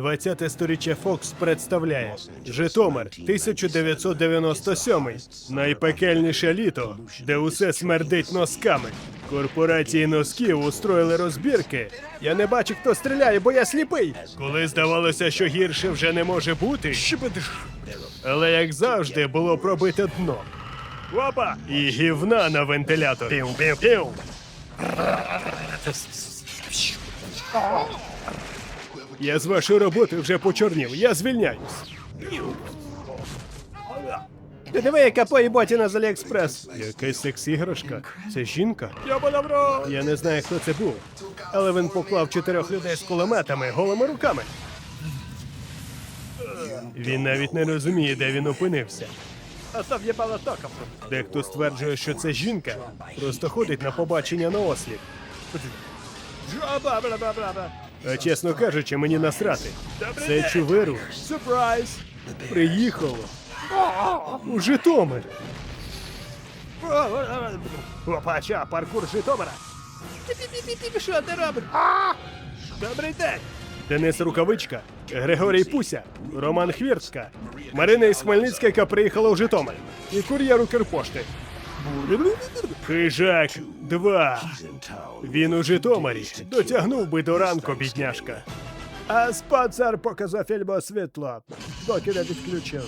20-те сторіччя Фокс представляє Житомир 1997. Найпекельніше літо, де усе смердить носками. Корпорації носків устроїли розбірки. Я не бачу, хто стріляє, бо я сліпий. Коли здавалося, що гірше вже не може бути. Але як завжди було пробите дно. Опа! І гівна на вентилятор. Пів-пів-пів. Я з вашої роботи вже почорнів. Я звільняюсь. Ти диви, яка поїботіна з Аліекспрес. Якась секс-іграшка. Це жінка? Я добро! Я не знаю, хто це був. Але він поклав чотирьох людей з кулеметами голими руками. Він навіть не розуміє, де він опинився. А там є током. Дехто стверджує, що це жінка. Просто ходить на побачення на осліп. А чесно кажучи, мені насрати. Це чувиру. Сюрприз! Приїхало. У Житомир. Опа, ча, паркур Житомира. Що ти робиш? Добрий день! Денис Рукавичка, Григорій Пуся, Роман Хвіртська, Марина із Хмельницька, яка приїхала у Житомир, і кур'єр Укрпошти. Хижак 2. Він у Житомирі. Дотягнув би до ранку, бідняшка. А спонсор показав фільму світло, доки не відключив.